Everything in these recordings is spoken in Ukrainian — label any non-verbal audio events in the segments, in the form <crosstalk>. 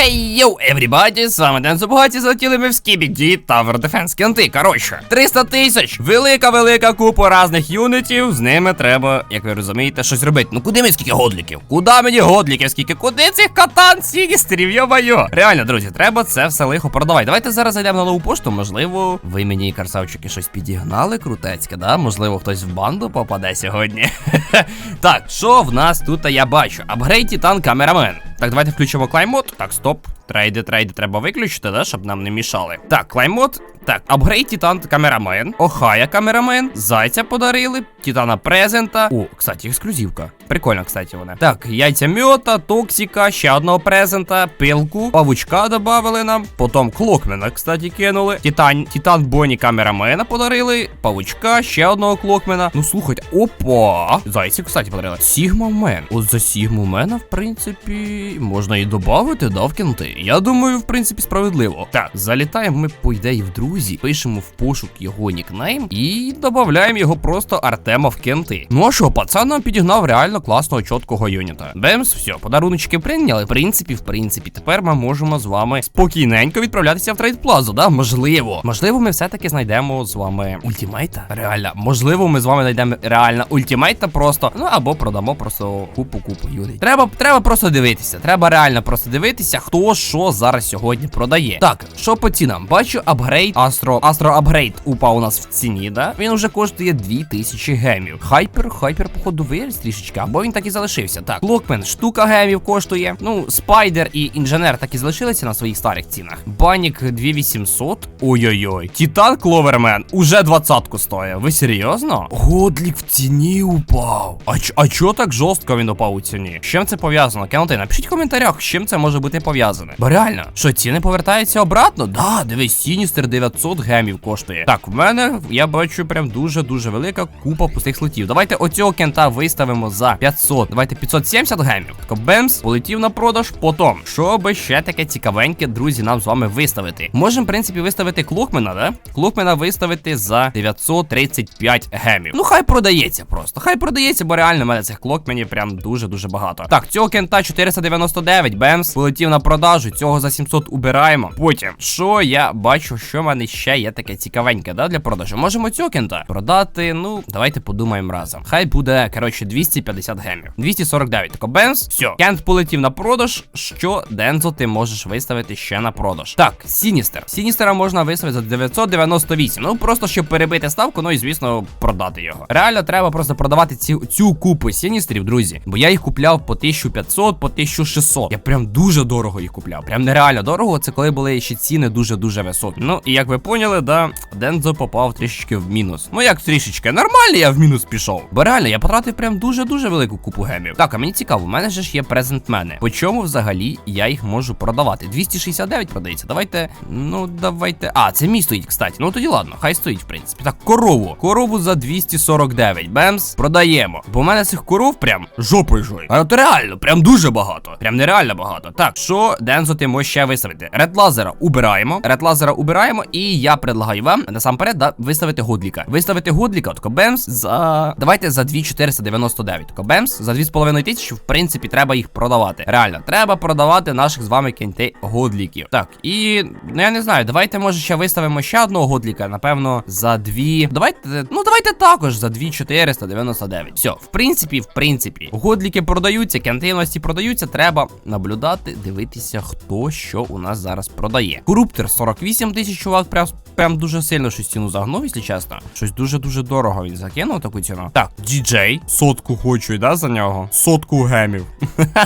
Хей, йоу, everybody, з вами Ден Зубгаті, залетіли ми в Skibidi Tower Defense кінти. Коротше, 300 тисяч, велика-велика купа різних юнітів, з ними треба, як ви розумієте, щось робити. Ну куди мені скільки годліків? Куди мені годліків, скільки? Куди цих катан, сіністерів, йо-майо? Реально, друзі, треба це все лихо продавати. Давайте зараз зайдемо на нову пошту, можливо, ви мені, красавчики, щось підігнали крутецьке, да? Можливо, хтось в банду попаде сьогодні. <laughs> Так, що в нас тут я бачу? Апгрейд Титан Камерамен. Так, давайте включимо клаймод. Так, стоп. Трейди, трейди треба виключити, да, щоб нам не мішали. Так, клаймод. Так, апгрейд Титан Камерамен. Охая Камерамен. Зайця подарили. Титана Презента. О, кстати, ексклюзивка. Прикольно, кстати, вона. Так, яйця мьота, токсика, ще одного презента, пилку, павучка добавили нам. Потім клокмена, кстати, кинули. Титан, Титан Боні Камерамена подарили. Павучка, ще одного клокмена. Ну слухайте, опа! Зайці, кстати, подарили. Сігма Мен. От за Сігму Мена, в принципі, можна і додати, да, в кінти. Я думаю, в принципі, справедливо. Так, залітаємо ми по ідеї в друзі, пишемо в пошук його нікнейм і додаємо його просто Артема в кенти. Ну а що, пацан нам підігнав реально класного чіткого юніта. Бемс, все, подаруночки прийняли. В принципі, в принципі, тепер ми можемо з вами спокійненько відправлятися в трейд плазу, да? Можливо. Можливо, ми все-таки знайдемо з вами ультимейта. Реально, можливо, ми з вами знайдемо реально ультимейта просто. Ну або продамо просто купу-купу юнітів. Треба, треба просто дивитися. Треба реально просто дивитися, хто що зараз сьогодні продає. Так, що по цінам? Бачу апгрейд Астро. Астро апгрейд упав у нас в ціні, да? Він вже коштує 2000 гемів. Хайпер, хайпер, походу, виріс трішечки, або він так і залишився. Так, Клокмен, штука гемів коштує. Ну, спайдер і інженер так і залишилися на своїх старих цінах. Банік 2800. Ой-ой-ой. Титан Кловермен уже двадцятку стоїть. Ви серйозно? Годлік в ціні упав. А, а чого так жорстко він упав у ціні? З чим це пов'язано? Кенти, напишіть в коментарях, з чим це може бути пов'язане. Бо реально, що ціни повертаються обратно? Да, дивись, Сіністер 900 гемів коштує. Так, в мене я бачу прям дуже-дуже велика купа пустих слотів. Давайте оцього кента виставимо за 500. Давайте 570 гемів. Так, бемс, полетів на продаж. Потім, що би ще таке цікавеньке, друзі, нам з вами виставити. Можемо, в принципі, виставити клокмена, да? Клокмена виставити за 935 гемів. Ну, хай продається просто. Хай продається, бо реально в мене цих клокменів прям дуже-дуже багато. Так, цього кента 499, бемс, полетів на продажу. Цього за 700 убираємо. Потім, що я бачу, що в мене ще є таке цікавеньке, да, для продажу. Можемо цього кента продати. Ну, давайте подумаємо разом. Хай буде, коротше, 250 гемів. 249. Тако бемс. Все, кент полетів на продаж. Що, Дензо, ти можеш виставити ще на продаж? Так, Сіністер. Сіністера можна виставити за 998. Ну, просто щоб перебити ставку, ну і звісно, продати його. Реально, треба просто продавати цю, цю купу сіністрів, друзі. Бо я їх купляв по 1500, по 1600. Я прям дуже дорого їх купляв. Прям нереально дорого. Це коли були ще ціни дуже-дуже високі. Ну, і як ви поняли, да, Дензо попав трішечки в мінус. Ну як трішечки? Нормально я в мінус пішов. Бо реально, я потратив прям дуже-дуже велику купу гемів. Так, а мені цікаво, у мене же ж є презентмени. По чому взагалі я їх можу продавати? 269 продається. Давайте. Ну, давайте. А, це мій стоїть, кстати. Ну тоді ладно, хай стоїть, в принципі. Так, корову. Корову за 249. Бемс, продаємо. Бо в мене цих коров прям жопою жой. А от реально, прям дуже багато. Прям нереально багато. Так, що Дензо ти можеш ще виставити? Ред лазера убираємо. Ред лазера убираємо. І я предлагаю вам насамперед да, виставити гудліка. Виставити гудліка, от бемс за. Давайте за 2499. Тако бемс за 2,5 тисячі, в принципі, треба їх продавати. Реально, треба продавати наших з вами кінти годліків. Так, і ну я не знаю, давайте може ще виставимо ще одного годліка. Напевно, за дві. Давайте, ну давайте також за 2499. Все, в принципі, в принципі, годліки продаються, кентейності продаються. Треба наблюдати, дивитися, хто що у нас зараз продає. Коруптер 48 тисяч, чувак, прям, прям дуже сильно щось ціну загнув, якщо чесно. Щось дуже-дуже дорого він закинув таку ціну. Так, DJ, сотку хочу, да, за нього? Сотку гемів.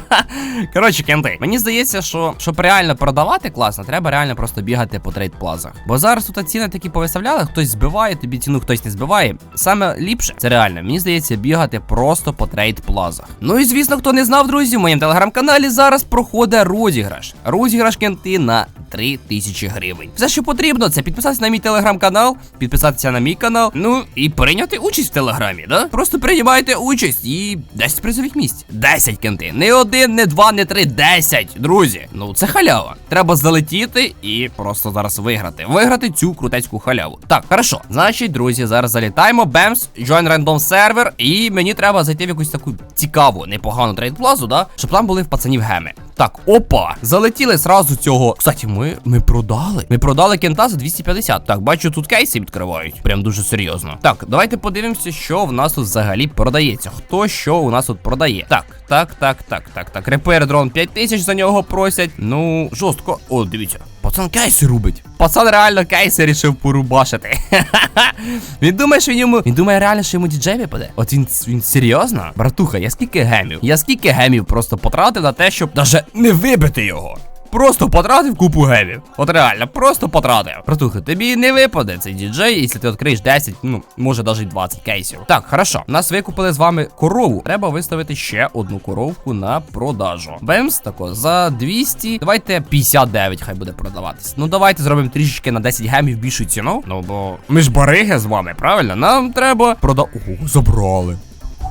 <laughs> Коротше, кенти, мені здається, що щоб реально продавати класно, треба реально просто бігати по трейд плазах. Бо зараз тут ціни такі повиставляли, хтось збиває, тобі ціну хтось не збиває. Саме ліпше, це реально, мені здається, бігати просто по трейд плазах. Ну і звісно, хто не знав, друзі, в моєму телеграм-каналі зараз проходить розіграш. Розіграш кенти на 3000 гривень. Все, що потрібно, це підписатися на мій телеграм-канал, підписатися на мій канал, ну і прийняти участь в телеграмі, да? Просто приймайте участь і 10 призових місць. 10 кенти. Не один, не два, не три, 10. Друзі. Ну це халява. Треба залетіти і просто зараз виграти. Виграти цю крутецьку халяву. Так, хорошо. Значить, друзі, зараз залітаємо. Бемс, join random сервер. І мені треба зайти в якусь таку цікаву, непогану трейд плазу, да? Щоб там були в пацанів геми. Так, опа! Залетіли зразу цього. Кстати, ми, ми продали. Ми продали кента за 250. Так, бачу, тут кейси відкривають. Прям дуже серйозно. Так, давайте подивимося, що в нас тут взагалі продається. Хто що у нас тут продає. Так, так, так, так, так, так. Репер дрон 5000 за нього просять. Ну, жорстко. О, дивіться. Пацан кейси рубить. Пацан реально кейси рішив порубашити. <laughs> він думає, що йому. Він думає реально, що йому діджей випаде. От він, він серйозно? Братуха, я скільки гемів? Я скільки гемів просто потратив на те, щоб даже не вибити його. Просто потратив купу гемів. От реально, просто потратив. Братуха, тобі не випаде цей діджей, якщо ти відкриєш 10, ну, може навіть 20 кейсів. Так, хорошо. Нас викупили з вами корову. Треба виставити ще одну коровку на продажу. Бемс, тако, за 200. Давайте 59 хай буде продаватись. Ну давайте зробимо трішечки на 10 гемів більшу ціну. Ну бо ми ж бариги з вами, правильно? Нам треба прода. Ого, забрали.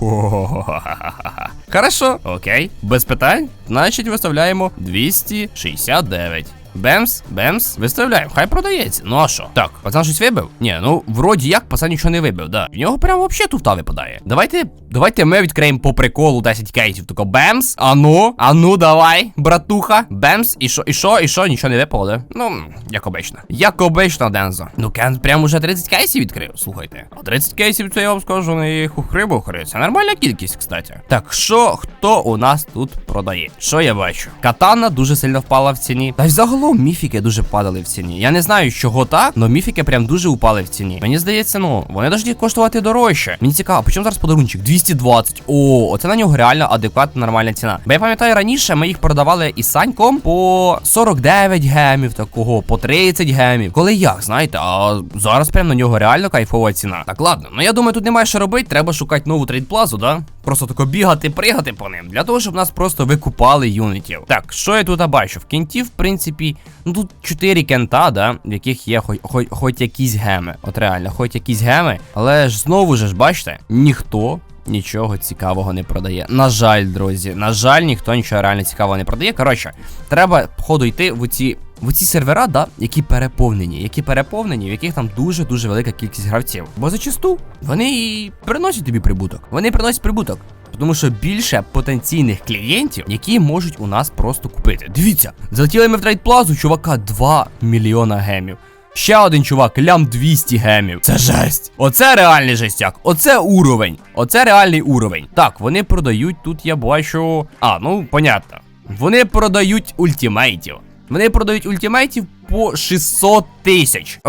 <laughs> Хорошо, окей, без питань. Значить, виставляємо 269. Бемс, бемс, виставляємо, хай продається. Ну а що? Так, пацан щось вибив? Ні, ну вроді як пацан нічого не вибив, да. В нього прям вообще туфта випадає. Давайте, давайте ми відкриємо по приколу 10 кейсів. Тако бемс, ану, ану, давай, братуха. Бемс, і що, і що, і що, нічого не випало, да? Ну, як обично. Як обично, Дензо. Ну, Кен прям уже 30 кейсів відкрив, слухайте. А 30 кейсів, це я вам скажу, не хухри-бухри. Це нормальна кількість, кстати. Так, що, хто у нас тут продає? Що я бачу? Катана дуже сильно впала в ціні. Та й загалом міфіки дуже падали в ціні. Я не знаю, чого так, але міфіки прям дуже упали в ціні. Мені здається, ну, вони навіть коштувати дорожче. Мені цікаво, по чому зараз подарунчик? 220. О, оце на нього реально адекватна нормальна ціна. Бо я пам'ятаю, раніше ми їх продавали із Саньком по 49 гемів, такого, по 30 гемів. Коли як, знаєте, а зараз прям на нього реально кайфова ціна. Так, ладно, ну я думаю, тут немає що робити, треба шукати нову трейдплазу, да? Просто тако бігати, пригати по ним, для того, щоб нас просто викупали юнітів. Так, що я тут бачу? В кінті, в принципі, ну тут 4 кента, да, в яких є хоч, хоч, хоч якісь геми. От реально, хоч якісь геми. Але ж знову ж бачите, ніхто. Нічого цікавого не продає. На жаль, друзі, на жаль, ніхто нічого реально цікавого не продає. Коротше, треба походу йти в ці в ці сервера, да, які переповнені, які переповнені, в яких там дуже-дуже велика кількість гравців. Бо зачасту вони і приносять тобі прибуток. Вони приносять прибуток. Тому що більше потенційних клієнтів, які можуть у нас просто купити. Дивіться, залетіли ми в трейдплазу, чувака 2 мільйона гемів. Ще один чувак, лям 200 гемів. Це жесть. Оце реальний жестяк. Оце уровень. Оце реальний уровень. Так, вони продають тут, я бачу. А, ну, понятно. Вони продають ультимейтів. Вони продають ультимейтів по 600 тисяч.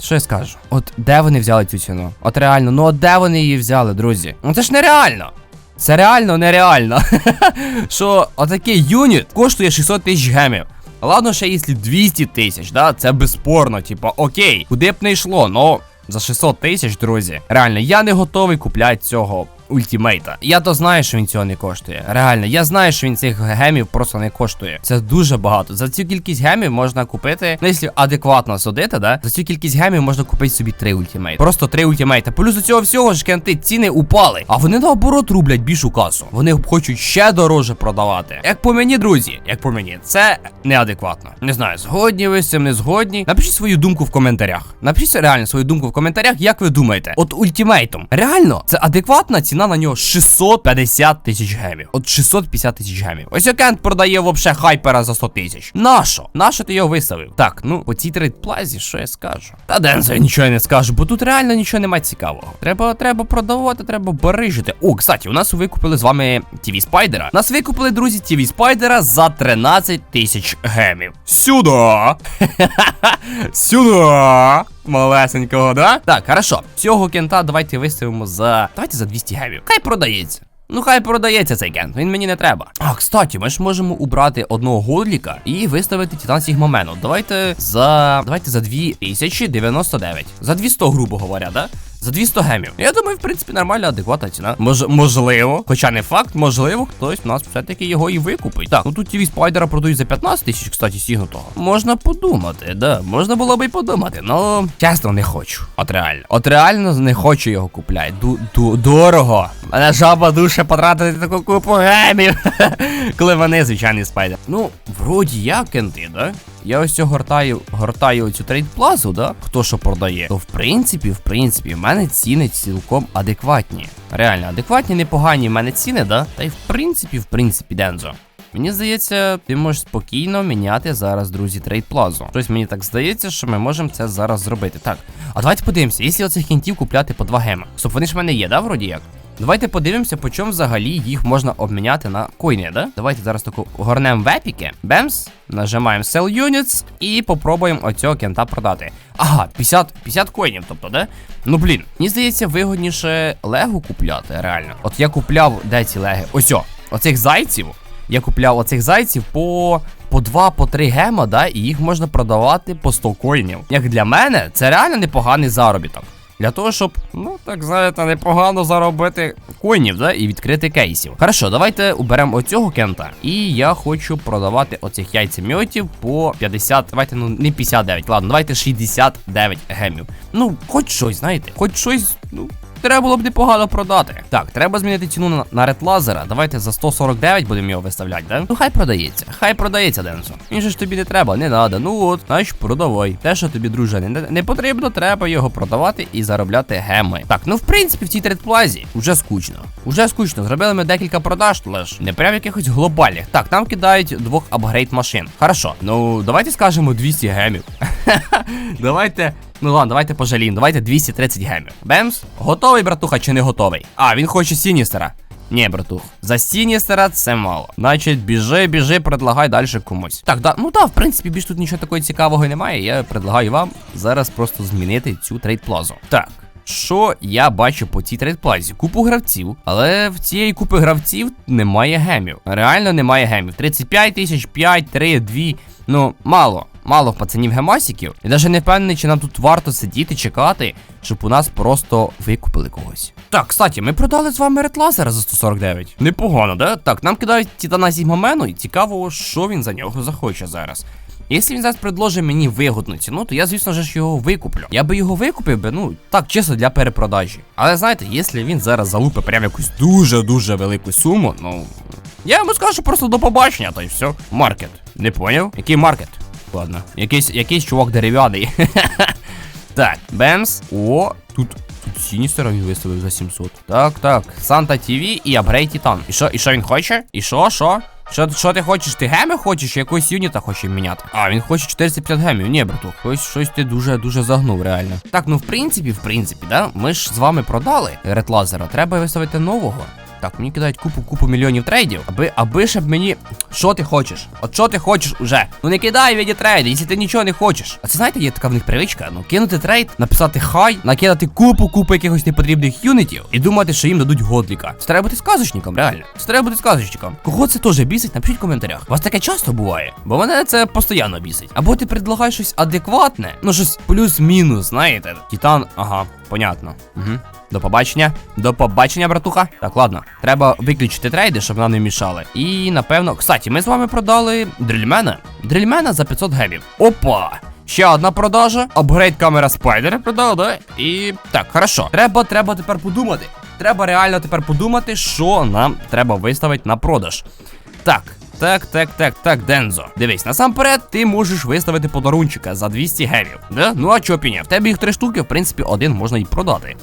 Що я скажу? От де вони взяли цю ціну? От реально, ну от де вони її взяли, друзі? Ну це ж нереально. Це реально нереально. <laughs> Що отакий юніт коштує 600 тисяч гемів. Ладно, ще якщо 200 тисяч, да, це безспорно, типа, окей, куди б не йшло, но за 600 тисяч, друзі. Реально, я не готовий купляти цього ультимейта. Я то знаю, що він цього не коштує. Реально, я знаю, що він цих гемів просто не коштує. Це дуже багато. За цю кількість гемів можна купити, ну якщо адекватно судити, да? За цю кількість гемів можна купити собі три ультимейти. Просто три ультимейта. Плюс до цього всього ж кенти ціни упали. А вони наоборот рублять більшу касу. Вони хочуть ще дороже продавати. Як по мені, друзі, як по мені, це неадекватно. Не знаю, згодні ви з цим не згодні. Напишіть свою думку в коментарях. Напишіть реально свою думку в коментарях, як ви думаєте. От ультимейтом. Реально, це адекватна ціна на нього 650 тисяч гемів. От 650 тисяч гемів. Ось Окент продає вообще хайпера за 100 тисяч. Нащо? Нащо ти його виставив? Так, ну по цій трейдплазі, що я скажу? Та Дензо я нічого не скажу, бо тут реально нічого немає цікавого. Треба треба продавати, треба барижити. О, кстати, у нас викупили з вами TV Спайдера. Нас викупили, друзі, TV Спайдера за 13 тисяч гемів. Сюда! Сюда! Малесенького, да? Так, хорошо. Цього кента давайте виставимо за. Давайте за 200 гемів. Хай продається. Ну, хай продається цей кент, він мені не треба. А, кстати, ми ж можемо убрати одного годліка і виставити Титан Сігмомену. Давайте за. Давайте за 2099. За 200, грубо говоря, да? За 200 гемів. Я думаю, в принципі, нормальна, адекватна ціна. Мож, можливо, хоча не факт, можливо, хтось в нас все-таки його і викупить. Так, ну тут TV спайдера продають за 15 тисяч, кстати, сігнутого. Можна подумати, да. Можна було би й подумати. Ну, чесно, не хочу. От реально. От реально не хочу його купляти. Дорого. Мене жаба душа потратити таку купу гемів. <laughs> Коли вони звичайний спайдер. Ну, вроді я кенти, да? Я ось цього гортаю, гортаю цю трейдплазу, да? Хто що продає, то в принципі, в принципі, в мене ціни цілком адекватні. Реально, адекватні, непогані в мене ціни, да? Та й в принципі, в принципі, Дензо. Мені здається, ти можеш спокійно міняти зараз, друзі, трейд плазу. Щось мені так здається, що ми можемо це зараз зробити. Так, а давайте подивимося, якщо оцих кінтів купляти по 2 гема. Стоп, вони ж в мене є, да, вроді як? Давайте подивимося, по чому взагалі їх можна обміняти на коїни, да? Давайте зараз таку горнем в епіки. Бемс, нажимаємо Sell Units і попробуємо оцього кента продати. Ага, 50 50 коїнів, тобто, да? Ну блін, мені здається, вигодніше лего купляти, реально. От я купляв, де ці леги? Ось оцих зайців. Я купляв оцих зайців по по 2 по 3 гема, да, і їх можна продавати по 100 коїнів. Як для мене, це реально непоганий заробіток. Для того, щоб, ну так знаєте, непогано заробити коїнів, да, і відкрити кейсів. Хорошо, давайте уберемо оцього кента. І я хочу продавати оцих яйцемьотів по 50. Давайте, ну не 59, ладно, давайте 69 гемів. Ну, хоч щось, знаєте, хоч щось, ну. Треба було б непогано продати. Так, треба змінити ціну на, на ред лазера. Давайте за 149 будемо його виставляти, да? Ну хай продається. Хай продається, Денсо. Він же ж тобі не треба, не надо. Ну от, знаєш, продавай. Те, що тобі, друже, не, не потрібно, треба його продавати і заробляти геми. Так, ну в принципі, в цій тредплазі вже скучно. Уже скучно. Зробили ми декілька продаж, лиш не прям якихось глобальних. Так, нам кидають двох апгрейд машин. Хорошо. Ну, давайте скажемо 200 гемів. <laughs> давайте. Ну ладно, давайте пожаліємо. Давайте 230 гемів. Бемс, готовий, братуха, чи не готовий? А, він хоче Сіністера. Ні, братух, за Сіністера це мало. Значить, біжи, біжи, предлагай далі комусь. Так, да, ну да, в принципі, більш тут нічого такого цікавого немає. Я предлагаю вам зараз просто змінити цю трейд-плазу. Так. Що я бачу по цій трейдплазі? Купу гравців, але в цієї купи гравців немає гемів. Реально немає гемів. 35 тисяч, 5, 3, 2. Ну, мало. Мало пацанів гемасіків. Я навіть не впевнений, чи нам тут варто сидіти, чекати, щоб у нас просто викупили когось. Так, кстати, ми продали з вами ретлазера за 149. Непогано, да? Так, нам кидають Титана Сігмамену, і цікаво, що він за нього захоче зараз. Якщо він зараз предложить мені вигодну ціну, то я, звісно ж, його викуплю. Я би його викупив би, ну, так, чисто для перепродажі. Але знаєте, якщо він зараз залупить прям якусь дуже-дуже велику суму, ну. Я йому скажу просто до побачення, то й все. Маркет. Не поняв? Який маркет? Ладно. Якийсь якийсь чувак дерев'яний. <laughs> так, Бемс. О, тут. Тут Сіністера він виставив за 700. Так, так. Санта ТВ і Апгрейд Титан. І що, і що він хоче? І що, що? Що, що ти хочеш? Ти геми хочеш? Якогось юніта хоче міняти? А, він хоче 450 гемів. Ні, брату, щось, щось ти дуже-дуже загнув, реально. Так, ну в принципі, в принципі, да? Ми ж з вами продали Ред Лазера. Треба виставити нового. Так, мені кидають купу купу мільйонів трейдів. Аби, аби щоб мені. Що ти хочеш? От що ти хочеш уже? Ну не кидай віді трейди, якщо ти нічого не хочеш. А це знаєте, є така в них привичка. Ну кинути трейд, написати хай, накидати купу, купу якихось непотрібних юнітів і думати, що їм дадуть годліка. Це треба бути сказочником, реально. Це треба бути сказочником. Кого це теж бісить, напишіть в коментарях. У вас таке часто буває? Бо мене це постійно бісить. Або ти предлагаєш щось адекватне, ну щось плюс-мінус, знаєте. Титан, ага, понятно. Угу. До побачення. До побачення, братуха. Так, ладно. Треба виключити трейди, щоб нам не мішали. І напевно. Кстати, ми з вами продали дрільмена. Дрільмена за 500 гемів. Опа! Ще одна продажа. Апгрейд камера спайдера продав, да? І так, хорошо. Треба, треба тепер подумати. Треба реально тепер подумати, що нам треба виставити на продаж. Так. Так, так, так, так, Дензо. Дивись, насамперед, ти можеш виставити подарунчика за 200 гемів. Да? Ну а чо піня? В тебе їх три штуки, в принципі, один можна і продати.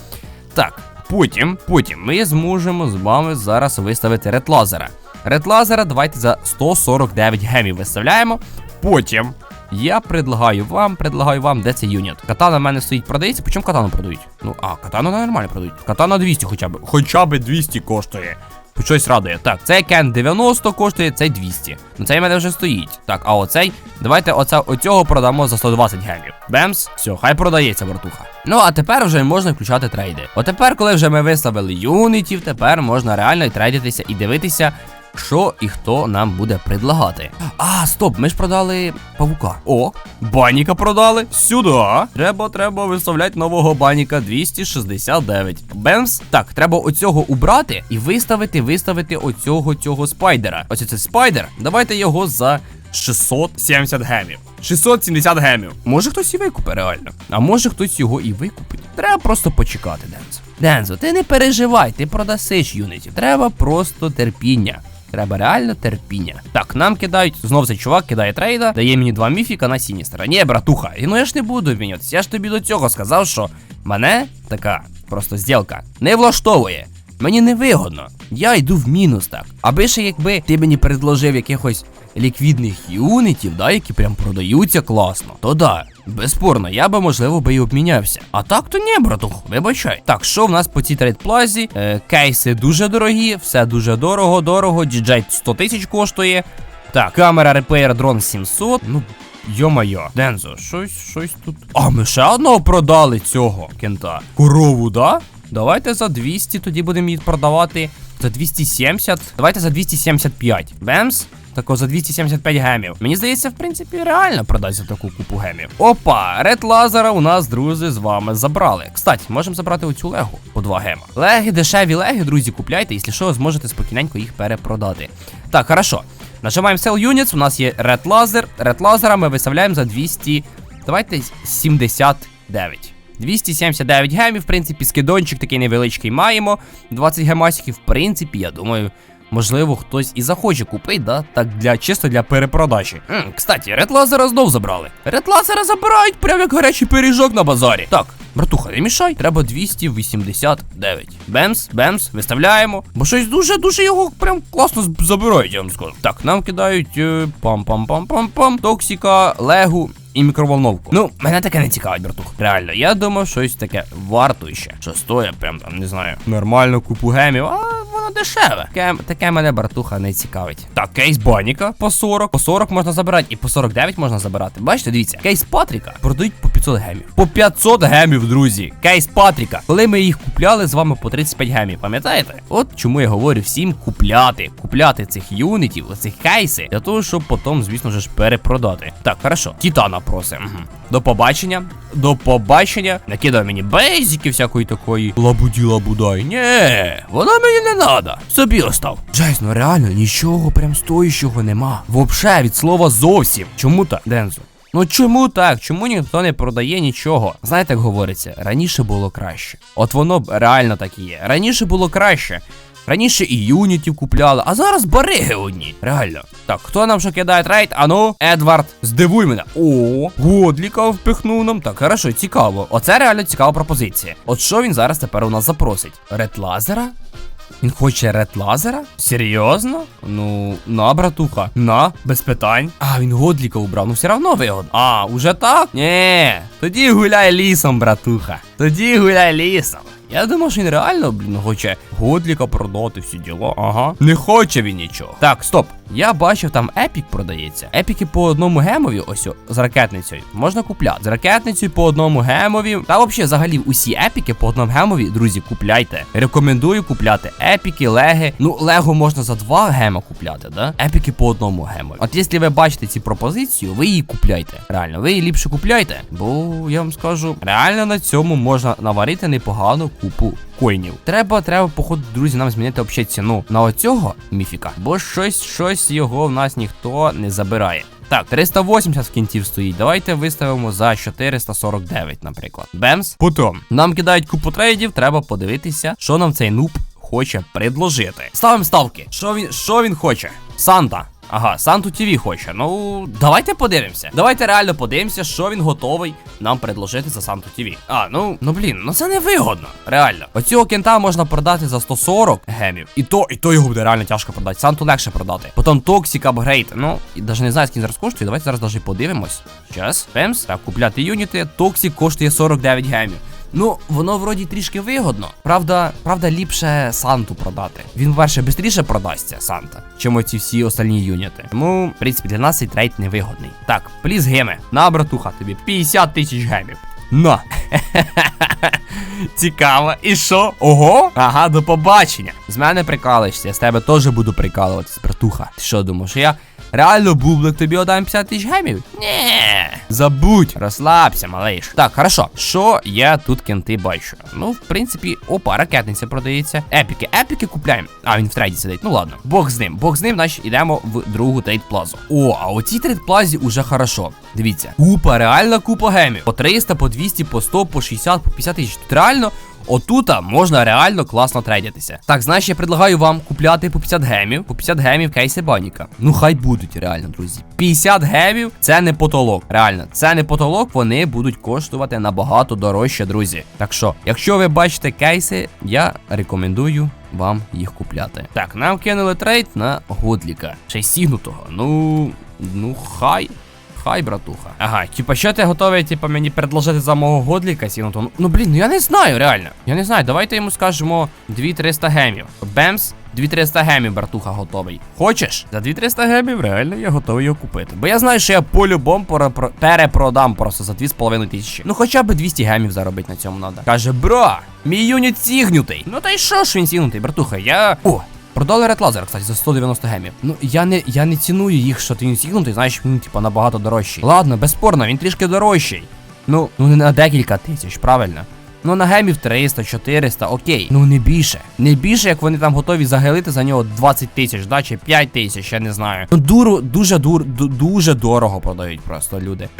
Так, потім, потім ми зможемо з вами зараз виставити ред лазера. Ред лазера давайте за 149 гемів виставляємо. Потім я предлагаю вам, предлагаю вам, де цей юніт. Катана в мене стоїть, продається. По катану продають? Ну, а, катану нормально продають. Катана 200 хоча б. Хоча б 200 коштує. Хоч Щось радує. Так, цей кен 90 коштує, цей 200. Ну цей в мене вже стоїть. Так, а оцей. Давайте оце, оцього продамо за 120 гемів. Бемс, все, хай продається, братуха. Ну, а тепер вже можна включати трейди. Отепер, коли вже ми виставили юнітів, тепер можна реально трейдитися і дивитися, що і хто нам буде предлагати. А, стоп, ми ж продали павука. О, баніка продали. Сюди. Треба, треба виставляти нового баніка 269. Бемс. Так, треба оцього убрати і виставити, виставити оцього цього спайдера. Ось це спайдер. Давайте його за 670 гемів. 670 гемів. Може хтось і викупить реально. А може хтось його і викупить. Треба просто почекати, Дензо. Дензо, ти не переживай, ти продасиш юнітів. Треба просто терпіння. Треба реально терпіння. Так, нам кидають. Знов цей чувак кидає трейда, дає мені два міфіка на Сіністера. Ні, братуха, і ну я ж не буду мінятися. Я ж тобі до цього сказав, що мене така просто зділка не влаштовує. Мені не вигодно. я йду в мінус так. Аби ще якби ти мені предложив якихось ліквідних юнітів, да, які прям продаються класно, то да. Безспорно, я би можливо би і обмінявся. А так то ні, братух, вибачай. Так, що в нас по цій трейдплазі? Е, кейси дуже дорогі, все дуже дорого, дорого. DJI 100 тисяч коштує. Так, камера Repair Drone 700. Ну, Йо-моє, Дензо, щось, щось тут. А ми ще одного продали цього кента. Корову, да? Давайте за 200 тоді будемо її продавати. За 270. Давайте за 275. Бемс? Тако за 275 гемів. Мені здається, в принципі, реально продати за таку купу гемів. Опа, ред лазера у нас, друзі, з вами забрали. Кстати, можемо забрати оцю легу по 2 гема. Леги, дешеві леги, друзі, купляйте, якщо що, зможете спокійненько їх перепродати. Так, хорошо. Нажимаємо Sell Units, у нас є Red Laser. Red Laser ми виставляємо за 200. Давайте 79. 279 гемів, в принципі, скидончик такий невеличкий маємо. 20 гемасиків, в принципі, я думаю. Можливо, хтось і захоче купити, да? Так для чисто для перепродажі. М, кстати, Ред Лазера знов забрали. Ред Лазера забирають прям як гарячий пиріжок на базарі. Так, братуха, не мішай, треба 289. Бемс, бемс, виставляємо. Бо щось дуже-дуже його прям класно забирають, я вам скажу. Так, нам кидають е, пам-пам-пам-пам-пам, токсіка, легу. І мікроволновку. Ну, мене таке не цікавить, братух. Реально, я думав, щось таке вартуще. Що стоїть, прям там, не знаю, нормально купу гемів, а воно дешеве. Таке, таке мене братуха не цікавить. Так, кейс Баніка по 40. По 40 можна забирати, і по 49 можна забирати. Бачите, дивіться, кейс Патріка продають по 500 гемів. По 500 гемів, друзі. Кейс Патріка. Коли ми їх купляли з вами по 35 гемів, пам'ятаєте? От чому я говорю всім купляти, купляти цих юнітів, цих кейси, для того, щоб потім, звісно ж, перепродати. Так, хорошо. Титана просим. Угу. До побачення. До побачення. Накидай мені бейзики всякої такої. Лабуді лабудай. Нє, вона мені не надо. Собі остав. Жесть, ну реально нічого прям стоящого нема. Вообще від слова зовсім. Чому так, Дензо? Ну чому так? Чому ніхто не продає нічого? Знаєте, як говориться, раніше було краще. От воно реально так і є. Раніше було краще. Раніше і юнітів купляли, а зараз бариги одні. Реально. Так, хто нам що кидає трейд? Ану, Едвард, здивуй мене. О, Годліка впихнув нам. Так, хорошо, цікаво. Оце реально цікава пропозиція. От що він зараз тепер у нас запросить? Ред лазера? Він хоче ред лазера? Серйозно? Ну, на, братуха, на, без питань. А, він годліка убрав, ну все равно вигодно. А, уже так? Ні, тоді гуляй лісом, братуха. Тоді гуляй лісом. Я думав, що він реально, блін, хоче годліка продати всі діло. Ага. Не хоче він нічого. Так, стоп. Я бачив, там епік продається. Епіки по одному гемові, ось о, з ракетницею, можна купляти. З ракетницею по одному гемові. Та взагалі, взагалі, усі епіки по одному гемові, друзі, купляйте. Рекомендую купляти епіки, леги. Ну, лего можна за два гема купляти, да? Епіки по одному гемові. От якщо ви бачите ці пропозицію, ви її купляйте. Реально, ви її ліпше купляйте. Бо я вам скажу, реально на цьому можна наварити непогану купу коїнів. Треба, треба, походу, друзі, нам змінити взагалі ціну на оцього міфіка. Бо щось, щось його в нас ніхто не забирає. Так, 380 в кінців стоїть. Давайте виставимо за 449, наприклад. Бемс. Потім нам кидають купу трейдів, треба подивитися, що нам цей нуб хоче предложити. Ставимо ставки. Що він, що він хоче? Санта. Ага, Санту ТВ хоче. Ну, давайте подивимося. Давайте реально подивимося, що він готовий нам предложити за Санту ТВ. А, ну, ну блін, ну це не вигодно. Реально. Оцього кента можна продати за 140 гемів. І то, і то його буде реально тяжко продати. Санту легше продати. Потім Токсік апгрейд. Ну, і навіть не знаю, скільки зараз коштує. Давайте зараз навіть подивимось. Зараз. Пемс. Так, купляти юніти. Токсік коштує 49 гемів. Ну, воно вроді трішки вигодно. Правда, правда, ліпше Санту продати. Він, перше, швидше продасться, Санта, чим оці всі остальні юніти. Тому, в принципі, для нас цей трейд невигодний. Так, пліз геми. На, братуха, тобі 50 тисяч гемів. На. <laughs> Цікаво. І що? Ого? Ага, до побачення. З мене прикалуєшся, я з тебе теж буду прикалуватись, братуха. Ти що думаєш, я реально бублик тобі отдам 50 тисяч гемів? Ні. Забудь, розслабся, малиш. Так, хорошо. Що я тут кенти бачу? Ну, в принципі, опа, ракетниця продається. Епіки, епіки купляємо. А, він в трейді сидить. Ну ладно. Бог з ним. Бог з ним, значить, ідемо в другу трейд плазу. О, а оцій трейд плазі уже хорошо. Дивіться. Купа, реальна купа гемів. По 300, по 200, по 100, по 60, по 50 тисяч. Тут реально Отута можна реально класно трейдитися. Так, значить, я предлагаю вам купляти по 50 гемів, по 50 гемів кейси Баніка. Ну хай будуть, реально, друзі. 50 гемів це не потолок. Реально, це не потолок, вони будуть коштувати набагато дорожче, друзі. Так що, якщо ви бачите кейси, я рекомендую вам їх купляти. Так, нам кинули трейд на Годліка. Ще й сігнутого. Ну, ну хай. Хай, братуха. Ага, типа, що ти готовий, типа, мені предложити за мого годліка сігнутого? Ну, блін, ну я не знаю, реально. Я не знаю, давайте йому скажемо 2300 гемів. Бемс, 2300 гемів, братуха, готовий. Хочеш? За 2300 гемів реально я готовий його купити. Бо я знаю, що я по-любому перепродам просто за 2,5 тисячі. Ну хоча б 200 гемів заробити на цьому надо. Каже, бро, мій юніт сігнутий. Ну та й що ж він сігнутий, братуха, я. О! Продали Red Laser, кстати, за 190 гемів. Ну я не я не ціную їх, що ти він сігнутий, знаєш, він типа набагато дорожчий. Ладно, безспорно, він трішки дорожчий. Ну, ну не на декілька тисяч, правильно? Ну на гемів 300, 400, окей. Ну не більше. Не більше, як вони там готові загелити за нього 20 тисяч, да, чи 5 тисяч, я не знаю. Ну дуру, дуже дур, дуже дорого продають просто люди. <clears throat>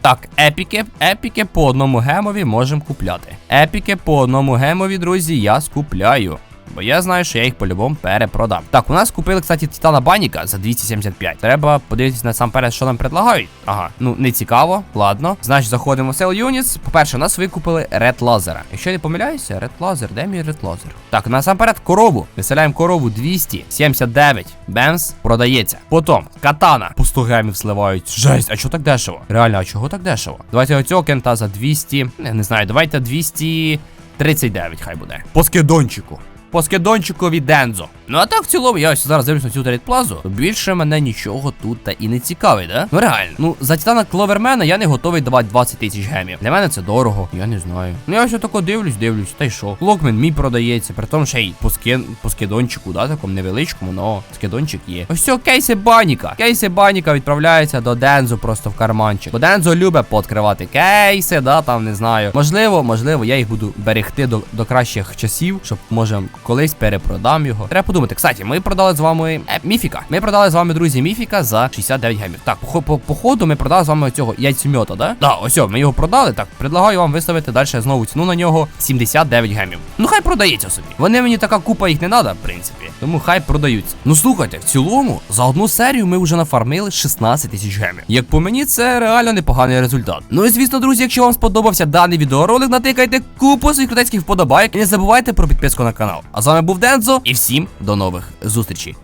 Так, епіки, епіки по одному гемові можемо купляти. Епіки по одному гемові, друзі, я скупляю. Бо я знаю, що я їх по-любому перепродам. Так, у нас купили, кстати, Титана Баніка за 275. Треба подивитися насамперед, що нам предлагають. Ага, ну не цікаво. Ладно. Значить, заходимо в Sell Units. По-перше, у нас викупили Red Laser. Якщо я не помиляюся, Red Laser, де мій Red Laser? Так, насамперед корову. Виселяємо корову 279. Бемс продається. Потім катана. По 100 гемів сливають. Жесть, а чого так дешево? Реально, а чого так дешево? Давайте оцього кента за 200. Не, не знаю, давайте 239 хай буде. По скидончику. По скидончикові Дензо. Ну а так в цілому, я ось зараз дивлюсь на цю трейдплазу. Більше мене нічого тут та і не цікавить, да? Ну реально. Ну за титана Кловермена я не готовий давати 20 тисяч гемів. Для мене це дорого. Я не знаю. Ну я ось тако дивлюсь, дивлюсь, та й що. Локмен мій продається, при тому ще й по, скин, по скидончику, да, такому невеличкому, но скидончик є. Ось все, кейси баніка. Кейси баніка відправляються до Дензо просто в карманчик. Бо Дензо любить пооткривати кейси, да, там не знаю. Можливо, можливо, я їх буду берегти до, до кращих часів, щоб може колись перепродам його. Треба подумати. Кстати, ми продали з вами е, міфіка. Ми продали з вами, друзі, міфіка за 69 гемів. Так, по, по, по ходу ми продали з вами цього яйцемьота, да? Да, ось, ми його продали. Так, предлагаю вам виставити далі знову ціну на нього 79 гемів. Ну хай продається собі. Вони мені така купа їх не треба, в принципі. Тому хай продаються. Ну слухайте, в цілому, за одну серію ми вже нафармили 16 тисяч гемів. Як по мені, це реально непоганий результат. Ну і звісно, друзі, якщо вам сподобався даний відеоролик, натикайте купу своїх крутецьких вподобайок і не забувайте про підписку на канал. А з вами був Дензо, і всім до нових зустрічей.